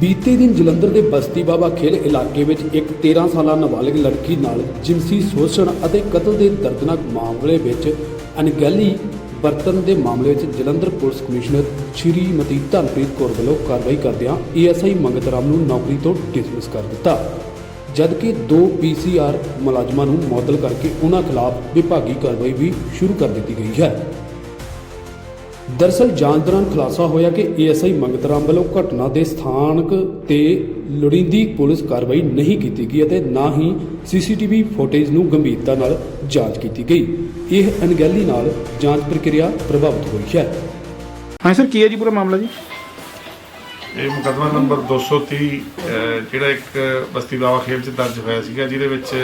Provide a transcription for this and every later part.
ਬੀਤੇ ਦਿਨ ਜਲੰਧਰ ਦੇ ਬਸਤੀ ਬਾਬਾ ਖੇਲ ਇਲਾਕੇ ਵਿੱਚ ਇੱਕ 13 ਸਾਲਾ ਨਾਬਾਲਗ ਲੜਕੀ ਨਾਲ ਜਿਨਸੀ ਸ਼ੋਸ਼ਣ ਅਤੇ ਕਤਲ ਦੇ ਦਰਦਨਾਕ ਮਾਮਲੇ ਵਿੱਚ ਅਣਗਹਿਲੀ ਵਰਤਨ ਦੇ ਮਾਮਲੇ ਵਿੱਚ ਜਲੰਧਰ ਪੁਲਿਸ ਕਮਿਸ਼ਨਰ ਸ਼੍ਰੀਮਤੀ ਧਨਪ੍ਰੀਤ ਕੌਰ ਵੱਲੋਂ ਕਾਰਵਾਈ ਕਰਦਿਆਂ ਏਐਸਆਈ ਮੰਗਤ ਰਾਮ ਨੂੰ ਨੌਕਰੀ ਤੋਂ ਡਿਸਮਿਸ ਕਰ ਦਿੱਤਾ। ਜਦਕਿ ਦੋ ਪੀਸੀਆਰ ਮੁਲਾਜ਼ਮਾਂ ਨੂੰ ਮੁਅੱਤਲ ਕਰਕੇ ਉਹਨਾਂ ਖਿਲਾਫ ਵਿਭਾਗੀ ਕਾਰਵਾਈ ਵੀ ਸ਼ੁਰੂ ਕਰ ਦਿੱਤੀ ਗਈ ਹੈ। ਦਰਸਲ ਜਾਂਚ ਦੌਰਾਨ ਖੁਲਾਸਾ ਹੋਇਆ ਕਿ ਏਐਸਆਈ ਮੰਗਤਰਾਮ ਵੱਲੋਂ ਘਟਨਾ ਦੇ ਸਥਾਨਕ ਤੇ ਲੋੜੀਂਦੀ ਪੁਲਿਸ ਕਾਰਵਾਈ ਨਹੀਂ ਕੀਤੀ ਗਈ ਅਤੇ ਨਾ ਹੀ ਸੀਸੀਟੀਵੀ ਫੁਟੇਜ ਨੂੰ ਗੰਭੀਰਤਾ ਨਾਲ ਜਾਂਚ ਕੀਤੀ ਗਈ। ਇਹ ਅਣਗਹਿਲੀ ਨਾਲ ਜਾਂਚ ਪ੍ਰਕਿਰਿਆ ਪ੍ਰਭਾਵਿਤ ਹੋਈ ਹੈ। ਹਾਂ ਸਰ, ਕੀ ਹੈ ਜੀ ਪੂਰਾ ਮਾਮਲਾ ਜੀ? ਇਹ ਮੁਕੱਦਮਾ ਨੰਬਰ 230 ਅਹ, ਜਿਹੜਾ ਇੱਕ ਬਸਤੀ ਬਾਵਾ ਖੇਲ ਚ ਦਰਜ ਹੋਇਆ ਸੀਗਾ ਜਿਹਦੇ ਵਿੱਚ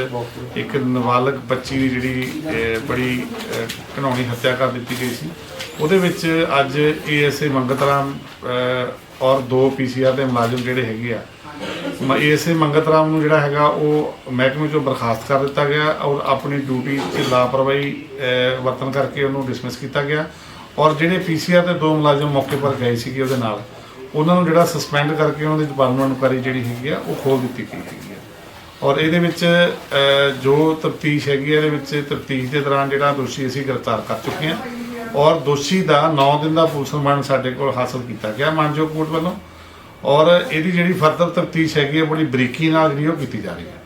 ਇੱਕ ਨਾਬਾਲਗ ਬੱਚੀ ਦੀ ਜਿਹੜੀ ਬੜੀ ਅਹ, ਹੱਤਿਆ ਕਰ ਦਿੱਤੀ ਗਈ ਸੀ। ਉਹਦੇ ਵਿੱਚ ਅੱਜ ਏਐਸਏ ਮੰਗਤ ਰਾਮ ਔਰ ਦੋ ਪੀਸੀਆਰ ਦੇ ਮੁਲਾਜ਼ਮ ਜਿਹੜੇ ਹੈਗੇ ਆ। ਏਐਸਏ ਮੰਗਤ ਰਾਮ ਨੂੰ ਜਿਹੜਾ ਹੈਗਾ ਉਹ ਮਹਿਕਮੇ ਚੋਂ ਬਰਖਾਸਤ ਕਰ ਦਿੱਤਾ ਗਿਆ ਔਰ ਆਪਣੀ ਡਿਊਟੀ 'ਚ ਲਾਪਰਵਾਹੀ ਅਹ, ਵਰਤਨ ਕਰਕੇ ਉਹਨੂੰ ਡਿਸਮਿਸ ਕੀਤਾ ਗਿਆ। ਔਰ ਜਿਹੜੇ ਪੀਸੀਆਰ ਦੇ ਦੋ ਮੁਲਾਜ਼ਮ ਮੌਕੇ ਪਰ ਗਏ ਸੀਗੇ ਉਹਦੇ ਨਾਲ। ਉਹਨਾਂ ਨੂੰ ਜਿਹੜਾ ਸਸਪੈਂਡ ਕਰਕੇ ਉਹਨਾਂ ਦੀ ਜ਼ਬਾਨ ਇਨਕੁਆਇਰੀ ਜਿਹੜੀ ਹੈਗੀ ਆ, ਉਹ ਖੋਲ ਦਿੱਤੀ ਗਈ ਹੈਗੀ ਆ। ਔਰ ਇਹਦੇ ਵਿੱਚ ਜੋ ਤਫਤੀਸ਼ ਹੈਗੀ ਆ, ਇਹਦੇ ਵਿੱਚ ਤਫਤੀਸ਼ ਦੇ ਦੌਰਾਨ ਜਿਹੜਾ ਦੋਸ਼ੀ ਅਸੀਂ ਗ੍ਰਿਫਤਾਰ ਕਰ ਚੁੱਕੇ ਹਾਂ। ਔਰ ਦੋਸ਼ੀ ਦਾ 9 ਦਿਨ ਦਾ ਪੁਲਿਸ ਰਿਮਾਂਡ ਸਾਡੇ ਕੋਲ ਹਾਸਲ ਕੀਤਾ ਗਿਆ ਮਾਨਜੋ ਕੋਰਟ ਵੱਲੋਂ। ਔਰ ਇਹਦੀ ਜਿਹੜੀ ਫਰਦਰ ਤਫਤੀਸ਼ ਹੈਗੀ ਹੈ ਬੜੀ ਬਰੀਕੀ ਨਾਲ ਜਿਹੜੀ ਉਹ ਕੀਤੀ ਜਾ ਰਹੀ ਹੈ।